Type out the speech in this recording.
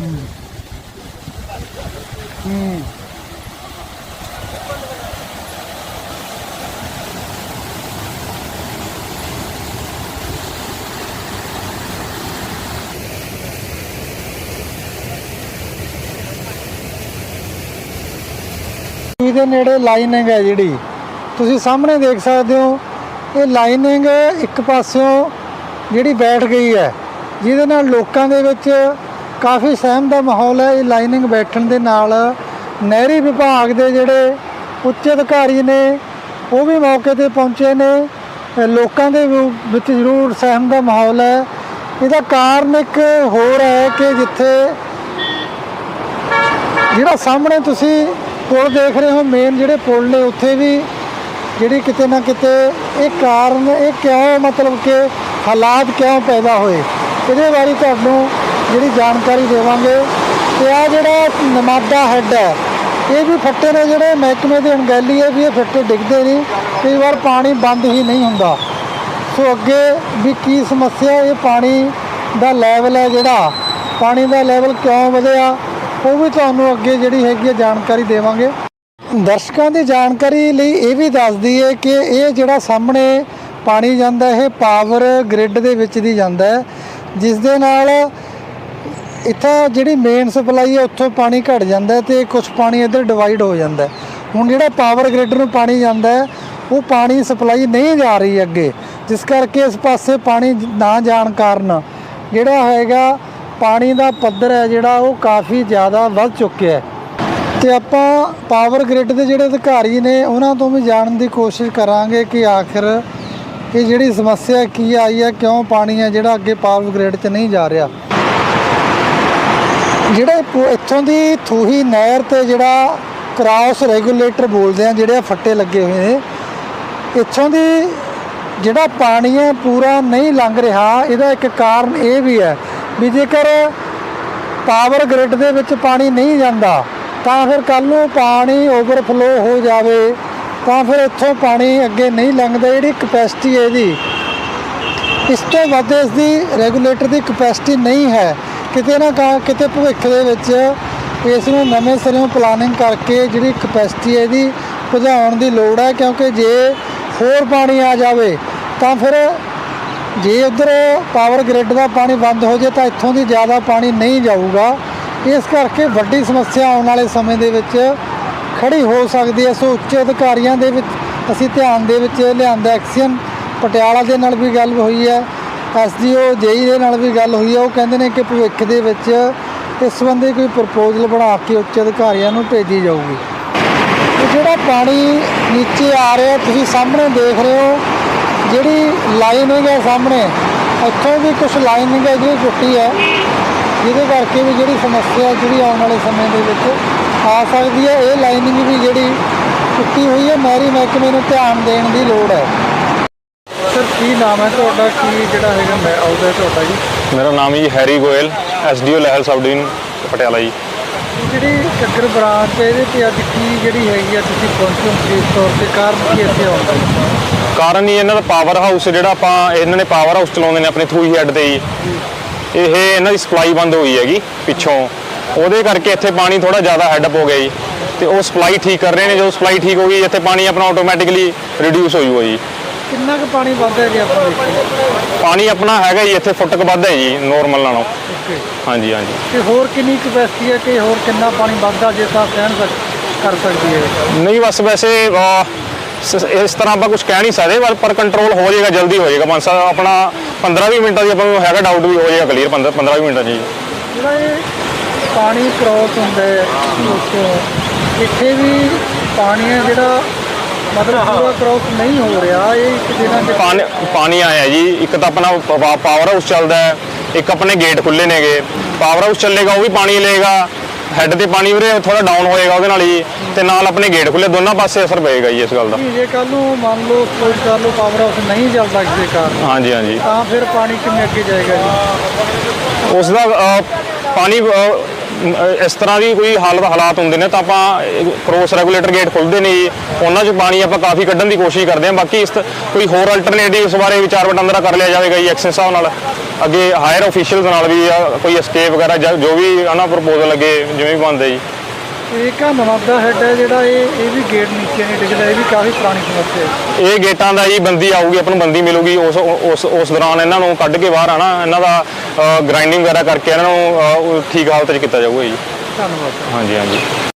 ਹੂੰ। ਇਹਦੇ ਨੇੜੇ ਲਾਈਨਿੰਗ ਹੈ ਜਿਹੜੀ। ਤੁਸੀਂ ਸਾਹਮਣੇ ਦੇਖ ਸਕਦੇ ਹੋ, ਇਹ ਲਾਈਨਿੰਗ ਇੱਕ ਪਾਸਿਓਂ ਜਿਹੜੀ ਬੈਠ ਗਈ ਹੈ, ਜਿਹਦੇ ਨਾਲ ਲੋਕਾਂ ਦੇ ਵਿੱਚ ਕਾਫੀ ਸਹਿਮ ਦਾ ਮਾਹੌਲ ਹੈ। ਇਹ ਲਾਈਨਿੰਗ ਬੈਠਣ ਦੇ ਨਾਲ ਨਹਿਰੀ ਵਿਭਾਗ ਦੇ ਜਿਹੜੇ ਉੱਚ ਅਧਿਕਾਰੀ ਨੇ, ਉਹ ਵੀ ਮੌਕੇ ਤੇ ਪਹੁੰਚੇ ਨੇ। ਲੋਕਾਂ ਦੇ ਵਿ- ਵਿੱਚ ਜ਼ਰੂਰ ਸਹਿਮ ਦਾ ਮਾਹੌਲ ਹੈ। ਇਹਦਾ ਕਾਰਨ ਇੱਕ ਹੋਰ ਹੈ ਕਿ ਜਿੱਥੇ ਜਿਹੜਾ ਸਾਹਮਣੇ ਤੁਸੀਂ ਪੁਲ ਦੇਖ ਰਹੇ ਹੋ ਮੇਨ ਜਿਹੜੇ ਪੁਲ ਨੇ, ਉੱਥੇ ਵੀ ਜਿਹੜੀ ਕਿਤੇ ਨਾ ਕਿਤੇ ਇਹ ਕਾਰਨ, ਇਹ ਕਿਉਂ ਮਤਲਬ ਕਿ ਹਾਲਾਤ ਕਿਉਂ ਪੈਦਾ ਹੋਏ? ਇਹਦੇ ਬਾਰੇ ਤੁਹਾਨੂੰ ਜਿਹੜੀ ਜਾਣਕਾਰੀ ਦੇਵਾਂਗੇ ਤੇ ਆ ਜਿਹੜਾ ਨਮਾਦਾ ਹੈੱਡ ਹੈ, ਇਹ ਵੀ ਫੱਟੇ ਨੇ ਜਿਹੜੇ ਮਹਿਕਮੇ ਦੇ ਅਣਗਹਿਲੀ ਹੈ ਵੀ ਇਹ ਫੱਟੇ ਡਿੱਗਦੇ ਨਹੀਂ, ਕਈ ਵਾਰ ਪਾਣੀ ਬੰਦ ਹੀ ਨਹੀਂ ਹੁੰਦਾ। ਸੋ ਅੱਗੇ ਵੀ ਕੀ ਸਮੱਸਿਆ, ਇਹ ਪਾਣੀ ਦਾ ਲੈਵਲ ਹੈ ਜਿਹੜਾ, ਪਾਣੀ ਦਾ ਲੈਵਲ ਕਿਉਂ ਵਧਿਆ, ਉਹ ਵੀ ਤੁਹਾਨੂੰ ਅੱਗੇ ਜਿਹੜੀ ਹੈਗੀ ਹੈ ਜਾਣਕਾਰੀ ਦੇਵਾਂਗੇ। ਦਰਸ਼ਕਾਂ ਦੀ ਜਾਣਕਾਰੀ ਲਈ ਇਹ ਵੀ ਦੱਸ ਦਈਏ ਕਿ ਇਹ ਜਿਹੜਾ ਸਾਹਮਣੇ ਪਾਣੀ ਜਾਂਦਾ, ਇਹ ਪਾਵਰ ਗ੍ਰਿਡ ਦੇ ਵਿੱਚ ਦੀ ਜਾਂਦਾ ਜਿਸ ਦੇ ਨਾਲ ਇੱਥੇ ਜਿਹੜੀ ਮੇਨ ਸਪਲਾਈ ਹੈ, ਉੱਥੋਂ ਪਾਣੀ ਘਟ ਜਾਂਦਾ ਹੈ ਤੇ ਕੁਝ ਪਾਣੀ ਇੱਧਰ ਡਿਵਾਈਡ ਹੋ ਜਾਂਦਾ ਹੁਣ ਜਿਹੜਾ ਪਾਵਰ ਗ੍ਰਿਡ ਨੂੰ ਪਾਣੀ ਜਾਂਦਾ ਹੈ, ਉਹ ਪਾਣੀ ਸਪਲਾਈ ਨਹੀਂ ਜਾ ਰਹੀ ਅੱਗੇ। ਜਿਸ ਕਰਕੇ ਇਸ ਪਾਸੇ ਪਾਣੀ ਨਾ ਜਾਣ ਕਾਰਨ ਜਿਹੜਾ ਹੈਗਾ ਪਾਣੀ ਦਾ ਪੱਧਰ ਹੈ ਜਿਹੜਾ, ਉਹ ਕਾਫੀ ਜ਼ਿਆਦਾ ਵੱਧ ਚੁੱਕਿਆ ਹੈ। ਤੇ ਆਪਾਂ ਪਾਵਰ ਗ੍ਰਿਡ ਦੇ ਜਿਹੜੇ ਅਧਿਕਾਰੀ ਨੇ, ਉਹਨਾਂ ਤੋਂ ਵੀ ਜਾਣਨ ਦੀ ਕੋਸ਼ਿਸ਼ ਕਰਾਂਗੇ ਕਿ ਆਖਿਰ ਇਹ ਜਿਹੜੀ ਸਮੱਸਿਆ ਕੀ ਆਈ ਹੈ, ਕਿਉਂ ਪਾਣੀ ਹੈ ਜਿਹੜਾ ਅੱਗੇ ਪਾਵਰ ਗ੍ਰਿਡ 'ਚ ਨਹੀਂ ਜਾ ਰਿਹਾ। ਜਿਹੜੇ ਪੁ- ਇੱਥੋਂ ਦੀ ਥੂਹੀ ਨਹਿਰ ਤੇ ਜਿਹੜਾ ਕ੍ਰਾਸ ਰੈਗੂਲੇਟਰ ਬੋਲਦੇ ਆ, ਜਿਹੜੇ ਆਹ ਫੱਟੇ ਲੱਗੇ ਹੋਏ ਨੇ, ਇੱਥੋਂ ਦੀ ਜਿਹੜਾ ਪਾਣੀ ਹੈ ਪੂਰਾ ਨਹੀਂ ਲੰਘ ਰਿਹਾ, ਇਹਦਾ ਇੱਕ ਕਾਰਨ ਇਹ ਵੀ ਹੈ ਵੀ ਜੇਕਰ ਪਾਵਰ ਗ੍ਰਿਡ ਦੇ ਵਿੱਚ ਪਾਣੀ ਨਹੀਂ ਜਾਂਦਾ, ਤਾਂ ਫਿਰ ਕੱਲ ਨੂੰ ਪਾਣੀ ਓਵਰਫਲੋ ਹੋ ਜਾਵੇ, ਤਾਂ ਫਿਰ ਇੱਥੋਂ ਪਾਣੀ ਅੱਗੇ ਨਹੀਂ ਲੰਘਦਾ, ਜਿਹੜੀ ਕਪੈਸਿਟੀ ਇਹਦੀ। ਇਸ ਤੋਂ ਵੱਧ ਇਸ ਦੀ ਰੈਗੂਲੇਟਰ ਦੀ ਕਪੈਸਿਟੀ ਨਹੀਂ ਹੈ। ਕਿਤੇ ਨਾ ਕਾ- ਕਿਤੇ ਭਵਿੱਖ ਦੇ ਵਿੱਚ ਇਸ ਨੂੰ ਨਵੇਂ ਸਿਰਿਓਂ ਪਲਾਨਿੰਗ ਕਰਕੇ ਜਿਹੜੀ ਕਪੈਸਿਟੀ ਹੈ ਇਹਦੀ ਵਧਾਉਣ ਦੀ ਲੋੜ ਹੈ, ਕਿਉਂਕਿ ਜੇ ਹੋਰ ਪਾਣੀ ਆ ਜਾਵੇ ਤਾਂ ਫਿਰ ਜੇ ਉਧਰ ਪਾਵਰ ਗ੍ਰਿਡ ਦਾ ਪਾਣੀ ਬੰਦ ਹੋ ਜਾਏ ਤਾਂ ਇੱਥੋਂ ਦੀ ਜ਼ਿਆਦਾ ਪਾਣੀ ਨਹੀਂ ਜਾਊਗਾ। ਇਸ ਕਰਕੇ ਵੱਡੀ ਸਮੱਸਿਆ ਆਉਣ ਵਾਲੇ ਸਮੇਂ ਦੇ ਵਿੱਚ ਖੜੀ ਹੋ ਸਕਦੀ ਹੈ। ਸੋ ਉੱਚ ਅਧਿਕਾਰੀਆਂ ਦੇ ਵਿੱਚ ਅਸੀਂ ਧਿਆਨ ਦੇ ਵਿੱਚ ਲਿਆਂਦਾ ਐਕਸ਼ਨ ਪਟਿਆਲਾ ਦੇ ਨਾਲ ਵੀ ਗੱਲ ਹੋਈ ਹੈ। ਐਸਡੀਓ ਜੇਈ ਦੇ ਨਾਲ ਵੀ ਗੱਲ ਹੋਈ ਹੈ ਉਹ ਕਹਿੰਦੇ ਨੇ ਕਿ ਭਵਿੱਖ ਦੇ ਵਿੱਚ ਇਸ ਸੰਬੰਧੀ ਕੋਈ ਪ੍ਰਪੋਜ਼ਲ ਬਣਾ ਕੇ ਉੱਚ ਅਧਿਕਾਰੀਆਂ ਨੂੰ ਭੇਜੀ ਜਾਊਗੀ। ਜਿਹੜਾ ਪਾਣੀ ਨੀਚੇ ਆ ਰਿਹਾ, ਤੁਸੀਂ ਸਾਹਮਣੇ ਦੇਖ ਰਹੇ ਹੋ, ਜਿਹੜੀ ਲਾਈਨਿੰਗ ਹੈ ਸਾਹਮਣੇ, ਇੱਥੋਂ ਵੀ ਕੁਝ ਲਾਈਨਿੰਗ ਹੈ ਜਿਹੜੀ ਟੁੱਟੀ ਹੈ। ਜਿਹਦੇ ਕਰਕੇ ਵੀ ਜਿਹੜੀ ਸਮੱਸਿਆ ਜਿਹੜੀ ਆਉਣ ਵਾਲੇ ਸਮੇਂ ਦੇ ਵਿੱਚ ਆ ਸਕਦੀ ਹੈ। ਇਹ ਲਾਈਨਿੰਗ ਵੀ ਜਿਹੜੀ ਟੁੱਟੀ ਹੋਈ ਹੈ ਨਹਿਰੀ ਮਹਿਕਮੇ ਨੂੰ ਧਿਆਨ ਦੇਣ ਦੀ ਲੋੜ ਹੈ। ਕੀ ਨਾਮ ਹੈ ਤੁਹਾਡਾ? ਕੀ ਜਿਹੜਾ ਹੈਗਾ ਮੈਂ ਆਉਦਾ ਤੁਹਾਡਾ ਜੀ? ਮੇਰਾ ਨਾਮ ਜੀ Harry Goyal SDO Lehal sub division Patiala ji. ਜਿਹੜੀ ਚੱਕਰ ਬ੍ਰਾਂਚ ਹੈ ਇਹਦੇ ਤੇ ਅੱਜ ਕੀ ਜਿਹੜੀ ਹੈਗੀ ਆ ਤੁਸੀਂ ਪਹੁੰਚੋ ਇਸ ਤੌਰ ਤੇ? ਕਾਰਨ ਕੀ ਇੱਥੇ ਆਉਂਦਾ ਕਾਰਨ ਹੀ ਇਹਨਾਂ ਦਾ ਪਾਵਰ ਹਾਊਸ ਜਿਹੜਾ ਆਪਾਂ ਇਹਨਾਂ ਨੇ ਪਾਵਰ ਹਾਊਸ ਚਲਾਉਂਦੇ ਨੇ ਆਪਣੇ ਥੂਈ ਹੈੱਡ ਤੇ ਜੀ। ਇਹ ਇਹਨਾਂ ਦੀ ਸਪਲਾਈ ਬੰਦ ਹੋਈ ਹੈਗੀ ਪਿੱਛੋਂ। ਉਹਦੇ ਕਰਕੇ ਇੱਥੇ ਪਾਣੀ ਥੋੜਾ ਜ਼ਿਆਦਾ ਹੈਡਅਪ ਹੋ ਗਿਆ ਜੀ। ਤੇ ਉਹ ਸਪਲਾਈ ਠੀਕ ਕਰ ਰਹੇ ਨੇ ਜਦੋਂ ਸਪਲਾਈ ਠੀਕ ਹੋ ਗਈ ਇੱਥੇ ਪਾਣੀ ਆਪਣਾ ਆਟੋਮੈਟਿਕਲੀ ਰਿਡਿਊਸ ਹੋ ਜਾਊਗਾ ਜੀ। ਕਿੰਨਾ ਕੁ ਪਾਣੀ ਵੱਧਦਾ ਜੀ ਆਪਾਂ ਪਾਣੀ ਆਪਣਾ ਹੈਗਾ ਜੀ ਇੱਥੇ ਫੁੱਟ ਕੁ ਵੱਧ ਹੈ ਜੀ ਨੋਰਮਲ ਨਾਲੋਂ। ਹਾਂਜੀ ਹਾਂਜੀ। ਤੇ ਹੋਰ ਕਿੰਨੀ ਕਪੈਸਿਟੀ ਹੈ ਕਿ ਹੋਰ ਕਿੰਨਾ ਪਾਣੀ ਵੱਧਦਾ ਜੇ ਤਾਂ ਸਹਿਣ ਸਕ- ਕਰ ਸਕਦੀ ਹੈ? ਨਹੀਂ ਬਸ ਵੈਸੇ ਅਹ, ਸ- ਇਸ ਤਰ੍ਹਾਂ ਆਪਾਂ ਕੁਝ ਕਹਿ ਨਹੀਂ ਸਕਦੇ ਪਰ- ਪਰ ਕੰਟਰੋਲ ਹੋ ਜਾਏਗਾ ਜਲਦੀ ਹੋ ਜਾਏਗਾ। ਮਨਸਾ ਆਪਣਾ 15-20 ਮਿੰਟਾਂ ਦੀ ਆਪਾਂ ਨੂੰ ਹੈਗਾ ਡਾਊਟ ਵੀ ਹੋ ਜਾਏਗਾ ਕਲੀਅਰ 15-20 ਮਿੰਟਾਂ 'ਚ ਜੀ। ਜਿਹੜਾ ਇਹ ਪਾਣੀ ਕ੍ਰੋਸ ਹੁੰਦਾ ਹੈ ਉੱਥੋਂ ਇੱਥੇ ਵੀ ਪਾਣੀ ਹੈ ਜਿਹੜਾ ਮਤਲਬ ਪੂਰਾ ਕ੍ਰੋਸ ਨਹੀਂ ਹੋ ਰਿਹਾ ਇਹ ਇੱਕ ਦਿਨਾਂ ਪਾਣੀ ਪਾਣੀ ਆਇਆ ਜੀ ਇੱਕ ਤਾਂ ਆਪਣਾ ਪਾਵਰ ਹਾਊਸ ਚੱਲਦਾ ਹੈ ਇੱਕ ਆਪਣੇ ਗੇਟ ਖੁੱਲੇ ਨੇਗੇ ਪਾਵਰ ਹਾਊਸ ਚੱਲੇਗਾ ਉਹ ਵੀ ਪਾਣੀ ਲਏਗਾ ਹੈੱਡ ਤੇ ਪਾਣੀ ਉਰੇ ਥੋੜਾ ਡਾਊਨ ਹੋਏਗਾ ਉਹਦੇ ਨਾਲ ਜੀ ਤੇ ਨਾਲ ਆਪਣੇ ਗੇਟ ਖੁੱਲੇ ਦੋਨਾਂ ਪਾਸੇ ਅਸਰ ਪਏਗਾ ਜੀ ਇਸ ਗੱਲ ਦਾ। ਜੇ ਕੱਲ ਨੂੰ ਮੰਨ ਲਓ ਸਪੋਜ਼ ਕਰ ਲਓ ਪਾਵਰ ਹਾਊਸ ਨਹੀਂ ਚੱਲਦਾ ਕਿਸੇ ਕਾਰਨ ਹਾਂਜੀ ਹਾਂਜੀ। ਤਾਂ ਫਿਰ ਪਾਣੀ ਕਿਵੇਂ ਅੱਗੇ ਜਾਏਗਾ ਜੀ? ਉਸ ਦਾ ਪਾਣੀ ਅ, ਇਸ ਤਰ੍ਹਾਂ ਦੀ ਕੋਈ ਹਾਲਤ ਹਾਲਾਤ ਹੁੰਦੇ ਨੇ ਤਾਂ ਆਪਾਂ ਕ੍ਰੋਸ ਰੈਗੂਲੇਟਰ ਗੇਟ ਖੁੱਲਦੇ ਨੇ ਜੀ। ਉਹਨਾਂ 'ਚ ਪਾਣੀ ਆਪਾਂ ਕਾਫੀ ਕੱਢਣ ਦੀ ਕੋਸ਼ਿਸ਼ ਕਰਦੇ ਹਾਂ। ਬਾਕੀ ਇਸ ਤ- ਕੋਈ ਹੋਰ ਅਲਟਰਨੇਟਿਵ ਇਸ ਬਾਰੇ ਵਿਚਾਰ ਵਟਾਂਦਰਾ ਕਰ ਲਿਆ ਜਾਵੇਗਾ ਜੀ ਐਕਸ਼ਨ ਸਾਹਿਬ ਨਾਲ। ਅੱਗੇ ਹਾਇਰ ਅਫੀਸ਼ੀਅਲਸ ਨਾਲ ਵੀ ਜਾਂ ਕੋਈ escape ਵਗੈਰਾ ਜਾਂ ਜੋ ਵੀ ਹਨਾ ਪ੍ਰਪੋਜ਼ਲ ਅੱਗੇ ਜਿਵੇਂ ਵੀ ਬਣਦੇ ਜੀ। ਇੱਕ ਆ ਨਵਾਦਾ ਹੈਡ ਹੈ ਜਿਹੜਾ ਇਹ ਇਹ ਵੀ ਗੇਟ ਨੀਚੇ ਨਹੀਂ ਡਿੱਗਦਾ ਇਹ ਵੀ ਕਾਫੀ ਪੁਰਾਣੀ ਸਮੱਸਿਆ ਹੈ। ਇਹ ਗੇਟਾਂ ਦਾ ਜੀ ਬੰਦੀ ਆਊਗੀ ਆਪਾਂ ਨੂੰ ਬੰਦੀ ਮਿਲੂਗੀ ਉਸ ਉਸ ਉਸ ਦੌਰਾਨ ਇਹਨਾਂ ਨੂੰ ਕੱਢ ਕੇ ਬਾਹਰ ਆਣਾ ਇਹਨਾਂ ਦਾ ਗ੍ਰਾਈਂਡਿੰਗ ਵਗੈਰਾ ਕਰਕੇ ਇਹਨਾਂ ਨੂੰ ਠੀਕ ਹਾਲਤ 'ਚ ਕੀਤਾ ਜਾਊਗਾ ਜੀ। ਧੰਨਵਾਦ। ਹਾਂਜੀ ਹਾਂਜੀ।